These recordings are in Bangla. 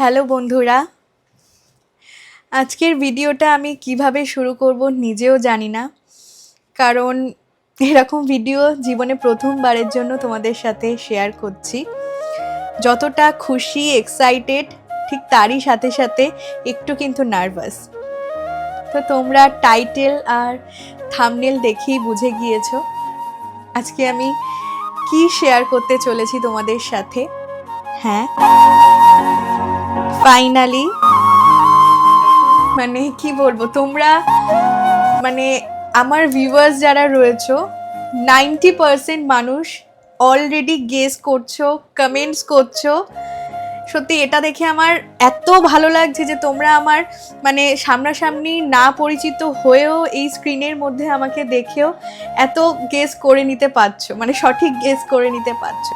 হ্যালো বন্ধুরা। আজকের ভিডিওটা আমি কীভাবে শুরু করব নিজেও জানি না। কারণ এরকম ভিডিও জীবনে প্রথমবারের জন্য তোমাদের সাথে শেয়ার করছি। যতটা খুশি এক্সাইটেড ঠিক তারই সাথে সাথে একটু কিন্তু নার্ভাস তো তোমরা টাইটেল আর থামনেল দেখেই বুঝে গিয়েছো। আজকে আমি কি শেয়ার করতে চলেছি তোমাদের সাথে? হ্যাঁ? ফাইনালি মানে কি বলব, তোমরা মানে আমার ভিউয়ার্স যারা রয়েছো নাইনটি পারসেন্ট মানুষ অলরেডি গেস করছ কমেন্টস করছ। সত্যি এটা দেখে আমার এত ভালো লাগছে যে তোমরা আমার মানে সামনাসামনি না পরিচিত হয়েও এই স্ক্রিনের মধ্যে আমাকে দেখেও এত গেস করে নিতে পারছ মানে সঠিক গেস করে নিতে পারছ।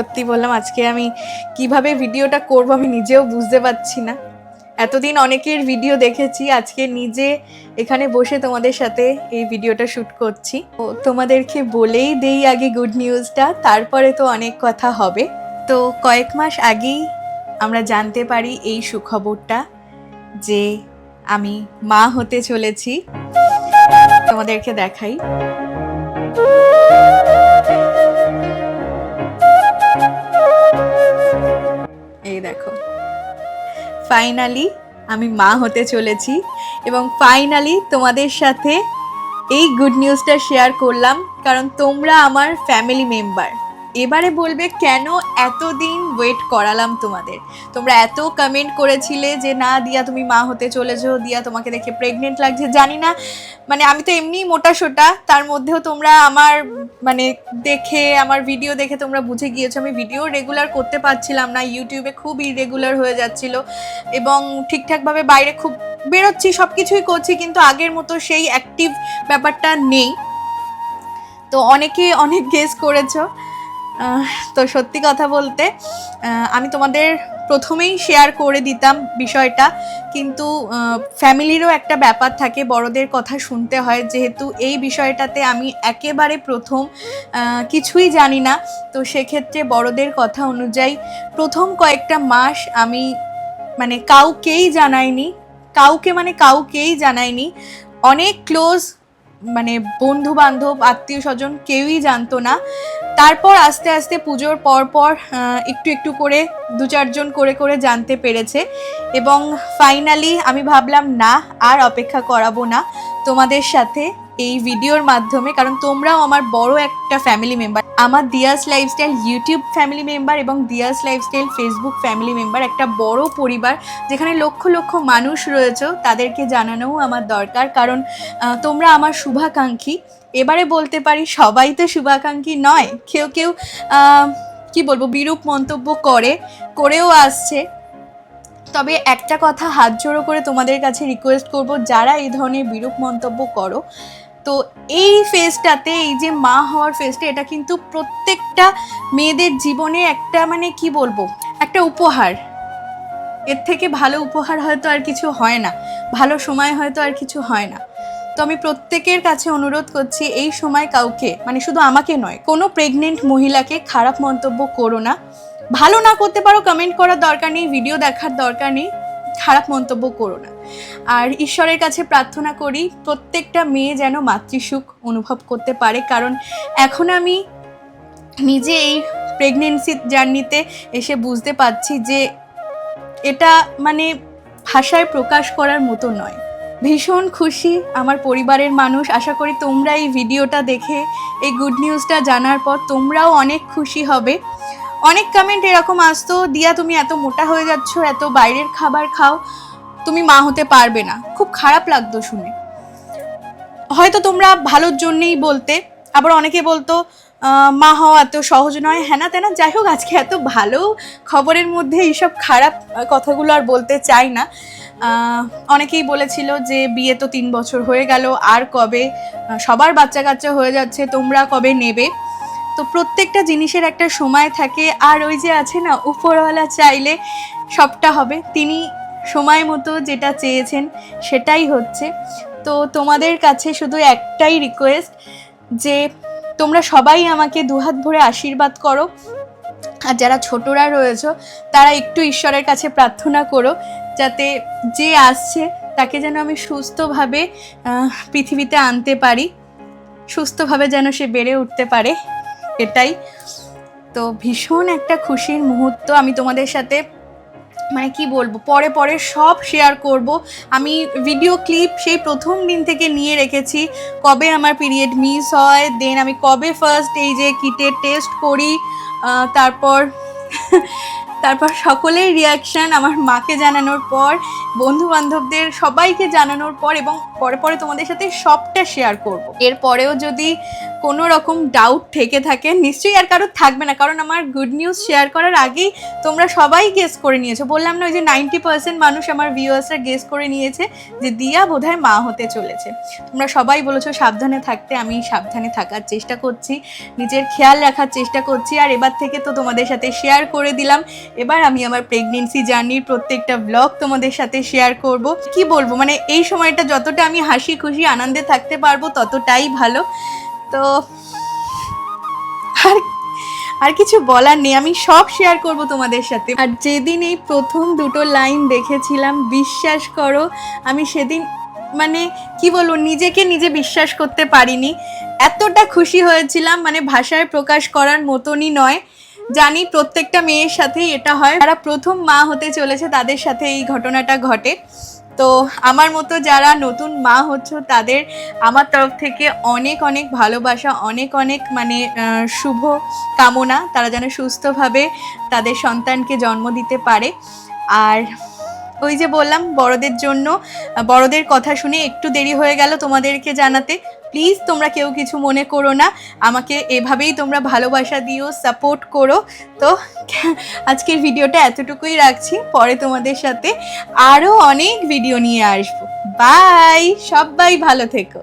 সত্যি বললাম, আজকে আমি কীভাবে ভিডিওটা করব আমি নিজেও বুঝতে পারছি না। এতদিন অনেকের ভিডিও দেখেছি, আজকে নিজে এখানে বসে তোমাদের সাথে এই ভিডিওটা শ্যুট করছি। ও তোমাদেরকে বলেই দেই আগে গুড নিউজটা তারপরে তো অনেক কথা হবে। তো কয়েক মাস আগেই আমরা জানতে পারি এই সুখবরটা যে আমি মা হতে চলেছি। তোমাদেরকে দেখাই। ফাইনালি আমি মা হতে চলেছি এবং ফাইনালি তোমাদের সাথে এই গুড নিউজটা শেয়ার করলাম, কারণ তোমরা আমার ফ্যামিলি মেম্বার এবারে বলবে, কেন এতদিন ওয়েট করালাম তোমাদের? তোমরা এত কমেন্ট করেছিলে যে, না দিয়া তুমি মা হতে চলেছো, দিয়া তোমাকে দেখে প্রেগনেন্ট লাগছে। জানি না মানে আমি তো এমনি মোটা সোটা, তার মধ্যেও তোমরা আমার মানে দেখে, আমার ভিডিও দেখে তোমরা বুঝে গিয়েছো। আমি ভিডিও রেগুলার করতে পারছিলাম না ইউটিউবে খুব ইরেগুলার হয়ে যাচ্ছিল এবং ঠিকঠাকভাবে বাইরে খুব বেরোচ্ছি সব কিছুই করছি, কিন্তু আগের মতো সেই অ্যাক্টিভ ব্যাপারটা নেই। তো অনেকে অনেক গেস করেছ। তো সত্যি কথা বলতে আমি তোমাদের প্রথমেই শেয়ার করে দিতাম বিষয়টা। কিন্তু ফ্যামিলিরও একটা ব্যাপার থাকে, বড়দের কথা শুনতে হয়। যেহেতু এই বিষয়টাতে আমি একেবারে প্রথম কিছুই জানি না। তো সেক্ষেত্রে বড়দের কথা অনুযায়ী প্রথম কয়েকটা মাস আমি মানে কাউকেই জানাইনি। কাউকে মানে কাউকেই জানাইনি। অনেক ক্লোজ মানে বন্ধু বান্ধব, আত্মীয় স্বজন কেউই জানতো না। তারপর আস্তে আস্তে পুজোর পর পর একটু একটু করে, দু চারজন করে করে জানতে পেরেছে। এবং ফাইনালি আমি ভাবলাম, না, আর অপেক্ষা করাবো না তোমাদের সাথে। এই ভিডিওর মাধ্যমে, কারণ তোমরাও আমার বড় একটা ফ্যামিলি মেম্বার আমার Diya's lifestyle YouTube family member এবং Diya's lifestyle Facebook family member একটা বড় পরিবার, যেখানে লক্ষ লক্ষ মানুষ রয়েছে, তাদেরকে জানানোও আমার দরকার। কারণ তোমরা আমার শুভাকাঙ্ক্ষী। এবারে বলতে পারি, সবাই তো শুভাকাঙ্ক্ষী নয়। কেউ কেউ কি বলব, বিরূপ মন্তব্য করে, করেও আসছে। তবে একটা কথা হাত জোড়ো করে তোমাদের কাছে রিকোয়েস্ট করব, যারা এই ধরনের বিরূপ মন্তব্য করো তো এই ফেজটাতে এই যে মা হওয়ার ফেজটা এটা কিন্তু প্রত্যেকটা মেয়েদের জীবনে একটা মানে কি বলব? একটা উপহার। এর থেকে ভালো উপহার হয়তো আর কিছু হয় না। ভালো সময় হয়তো আর কিছু হয় না। তো আমি প্রত্যেকের কাছে অনুরোধ করছি, এই সময় কাউকে মানে শুধু আমাকে নয়, কোনো প্রেগনেন্ট মহিলাকে খারাপ মন্তব্য করো না। ভালো না করতে পারো কমেন্ট করার দরকার নেই ভিডিও দেখার দরকার নেই। খারাপ মন্তব্য করো না। আর ঈশ্বরের কাছে প্রার্থনা করি, প্রত্যেকটা মেয়ে যেন মাতৃসুখ অনুভব করতে পারে। কারণ এখন আমি নিজে এই প্রেগনেন্সি জার্নিতে এসে বুঝতে পারছি যে এটা মানে ভাষায় প্রকাশ করার মতো নয়। ভীষণ খুশি আমার পরিবারের মানুষ। আশা করি তোমরা এই ভিডিওটা দেখে, এই গুড নিউজটা জানার পর তোমরাও অনেক খুশি হবে। অনেক কমেন্ট এরকম আসতো, দিয়া, তুমি এত মোটা হয়ে যাচ্ছ, এত বাইরের খাবার খাও, তুমি মা হতে পারবে না। খুব খারাপ লাগতো শুনে। হয়তো তোমরা ভালোর জন্যেই বলতে, আবার অনেকে বলতো মা হওয়া এত সহজ নয়। হ্যানা তেনা যাই হোক, আজকে এত ভালো খবরের মধ্যে এইসব খারাপ কথাগুলো আর বলতে চাই না। অনেকেই বলেছিল যে, বিয়ে তো তিন বছর হয়ে গেল, আর কবে? সবার বাচ্চা কাচ্চা হয়ে যাচ্ছে, তোমরা কবে নেবে? তো প্রত্যেকটা জিনিসের একটা সময় থাকে। আর ওই যে আছে না, উপরওয়ালা চাইলে সবটা হবে। তিনি সময় মতো যেটা চেয়েছেন সেটাই হচ্ছে। তো তোমাদের কাছে শুধু একটাই রিকোয়েস্ট যে, তোমরা সবাই আমাকে দুহাত ভরে আশীর্বাদ করো। আর যারা ছোটরা রয়েছে, তারা একটু ঈশ্বরের কাছে প্রার্থনা করো, যাতে যে আসছে, তাকে যেন আমি সুস্থভাবে পৃথিবীতে আনতে পারি। সুস্থভাবে যেন সে বেড়ে উঠতে পারে। এটাই। তো ভীষণ একটা খুশির মুহূর্ত আমি তোমাদের সাথে মানে কি বলব, পরে পরে সব শেয়ার করব। আমি ভিডিও ক্লিপ সেই প্রথম দিন থেকে নিয়ে রেখেছি, কবে আমার পিরিয়ড মিস হয় দেন আমি কবে ফার্স্ট এই যে কিটের টেস্ট করি তারপর তারপর সকলের রিয়াকশান আমার মাকে জানানোর পর বন্ধু বান্ধবদের সবাইকে জানানোর পর এবং পরে পরে তোমাদের সাথে সবটা শেয়ার করব। এরপরেও যদি কোনো রকম ডাউট থেকে থাকে, নিশ্চয়ই আর কারোর থাকবে না। কারণ আমার গুড নিউজ শেয়ার করার আগেই তোমরা সবাই গেস করে নিয়েছো। বললাম না ওই যে নাইনটি পার্সেন্ট মানুষ আমার ভিউয়ার্সরা গেস করে নিয়েছে যে দিয়া বোধহয় মা হতে চলেছে। তোমরা সবাই বলেছ সাবধানে থাকতে, আমি সাবধানে থাকার চেষ্টা করছি, নিজের খেয়াল রাখার চেষ্টা করছি। আর এবার থেকে তো তোমাদের সাথে শেয়ার করে দিলাম। এবার আমি আমার প্রেগনেন্সি জার্নির প্রত্যেকটা ব্লগ তোমাদের সাথে শেয়ার করব। কি বলব? মানে এই সময়টা যতটা আমি হাসি খুশি, আনন্দে থাকতে পারব, ততটাই ভালো। তো আর আর কিছু বলার নেই, আমি সব শেয়ার করব তোমাদের সাথে। আর যেদিন এই প্রথম দুটো লাইন দেখেছিলাম, বিশ্বাস করো, আমি সেদিন মানে কি বলব, নিজেকে নিজে বিশ্বাস করতে পারিনি। এতটা খুশি হয়েছিলাম মানে ভাষায় প্রকাশ করার মতনই নয়। জানি প্রত্যেকটা মেয়ের সাথেই এটা হয়। যারা প্রথম মা হতে চলেছে, তাদের সাথে এই ঘটনাটা ঘটে। তো আমার মতো যারা নতুন মা হচ্ছ, তাদের আমার তরফ থেকে অনেক অনেক ভালোবাসা, অনেক অনেক মানে শুভ কামনা। তারা যেন সুস্থভাবে তাদের সন্তানকে জন্ম দিতে পারে। আর ওই যে বললাম, বড়দের জন্য, বড়দের কথা শুনে একটু দেরি হয়ে গেল তোমাদেরকে জানাতে। প্লিজ তোমরা কেউ কিছু মনে করো না। আমাকে এভাবেই তোমরা ভালোবাসা দিও সাপোর্ট করো। তো আজকের ভিডিওটা এতটুকুই রাখছি। পরে তোমাদের সাথে আরও অনেক ভিডিও নিয়ে আসব। বাই সবাই ভালো থেকো।